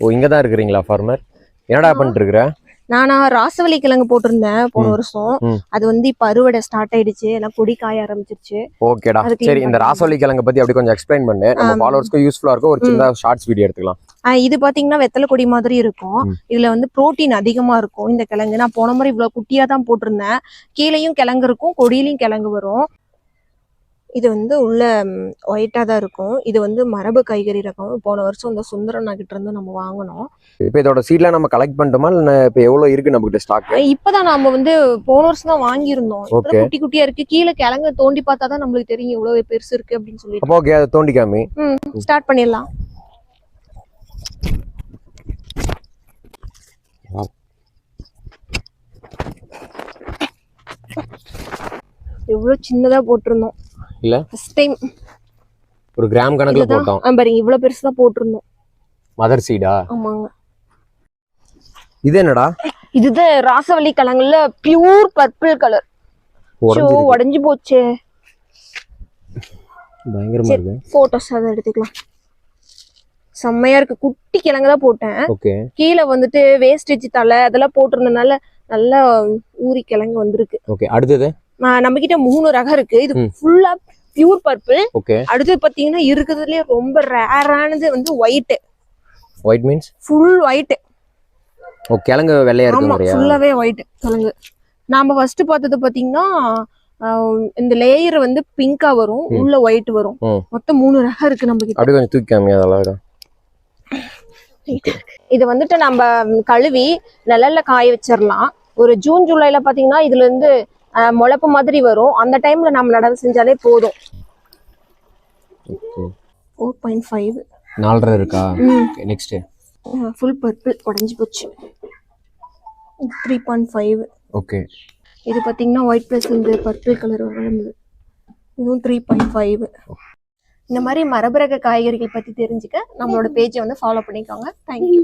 ஓ இங்க தான் இருக்கிறீங்களா ஃபார்மர் என்னடா பண்ணிட்டு இருக்கிற நானா ராசவள்ளி கிழங்கு போட்டிருந்தேன் போன. வருஷம். அது வந்து இப்ப அறுவடை ஸ்டார்ட் ஆயிடுச்சு. எல்லாம் கொடி காய ஆரம்பிச்சிருச்சு. ஓகேடா. சரி இந்த. ராசோலி கிழங்க பத்தி அப்படி கொஞ்சம் எக்ஸ்பிளைன் பண்ணு. நம்ம. ஃபாலோவர்ஸ்க்கு யூஸ்ஃபுல்லா இருக்கும். ஒரு சின்ன ஷார்ட்ஸ் வீடியோ எடுத்துக்கலாம். இது பாத்தீங்கன்னா வெத்தலை கொடி மாதிரி இருக்கும். இதுல வந்து புரோட்டீன் அதிகமா இருக்கும். இந்த கிழங்கு. நான் போன முறை இவ்வளவு குட்டியா தான் போட்டிருந்தேன். கீழேயும் கிழங்கு இருக்கும் கொடியிலயும் கிழங்கு வரும். இது வந்து உள்ள ஒயிட்டா தான் இருக்கும். இது வந்து மரபு காய்கறி ரகம். போன வருஷம் இந்த சுந்தரண்ணா கிட்ட இருந்து நம்ம வாங்கினோம். இப்போ இதோட சீட்லாம் நம்ம கலெக்ட் பண்ணிட்டோமா? இல்ல இப்போ எவ்வளவு இருக்கு நம்ம கிட்ட ஸ்டாக் இப்பதான் நாம வந்து போன வருஷம் தான் வாங்கியிருந்தோம். குட்டி குட்டியா இருக்கு. கீழே கிழங்கு தோண்டி பார்த்தா தான் நம்மளுக்கு தெரியும் இவ்வளவு பெருசு இருக்கு அப்படின்னு அப்போ ஓகே அதை தோண்டி காமி ஸ்டார்ட் பண்ணிடலாம். எவ்வளவு சின்னதா போட்டிருந்தோம். இல்ல? ஃபர்ஸ்ட் டைம் ஒரு கிராம் கணக்குல போட்டோம். பாருங்க இவ்வளவு பெருசா போட்டிருந்தோம். மதர் சீடா ஆமாங்க. இது என்னடா? இதுதான் ராசவள்ளி கிழங்குல பியூர் பர்பிள் கலர். உடஞ்சு போச்சே. பயங்கரமா. இருக்கு. போட்டோஸ் அதை எடுத்துக்கலாம். செம்மையா இருக்கு. குட்டி கிழங்கு தான் போட்டேன். கீழே வந்துட்டு வேஸ்டேஜ் தலை அதெல்லாம் போட்டிருந்தனால நல்லா ஊறி கிழங்கு வந்திருக்கு. ஓகே அடுத்தது? நம்ம கிட்ட மூணு ரகம் இருக்கு. இது. ஃபுல்லா பியூர் பர்பிள் ஓகே. அடுத்து பாத்தீங்கன்னா இருக்கிறதுலயே ரொம்ப ரேரானது வந்து white white means full white ஓ கிழங்கு வெள்ளையா இருக்கு ஃபுல்லாவே ஒயிட் கிழங்கு. நாம ஃபர்ஸ்ட் பார்த்தது பாத்தீங்கன்னா இந்த லேயர் வந்து பிங்கா வரும். உள்ள ஒயிட் வரும். மொத்தம் மூணு ரகம் இருக்கு நம்ம கிட்ட அப்படியே கொஞ்சம் தூக்கி காமி அதெல்லாம் இது வந்துட்டு நம்ம கழுவி நிழல்ல காய வச்சிடலாம் ஒரு ஜூன் ஜூலைல பாத்தீங்கன்னா இதுல இருந்து முளைப்பு மாதிரி வரும். அந்த டைம்ல நம்ம நடவு செஞ்சாலே போதும். ஃபோர் பாயிண்ட் ஃபைவ் நாலரை இருக்கா? நெக்ஸ்ட் ஃபுல் பர்பிள் உடஞ்சி போச்சு. த்ரீ பாயிண்ட் ஃபைவ் ஓகே இது பார்த்தீங்கன்னா ஒயிட் ப்ளஸ் இந்த பர்பிள் கலர் வளர்ந்தது. இதுவும் த்ரீ பாயிண்ட் ஃபைவ் இந்த மாதிரி மரபரக காய்கறிகள் பற்றி தெரிஞ்சுக்க நம்மளோட பேஜை வந்து ஃபாலோ பண்ணிக்கோங்க. தேங்க்யூ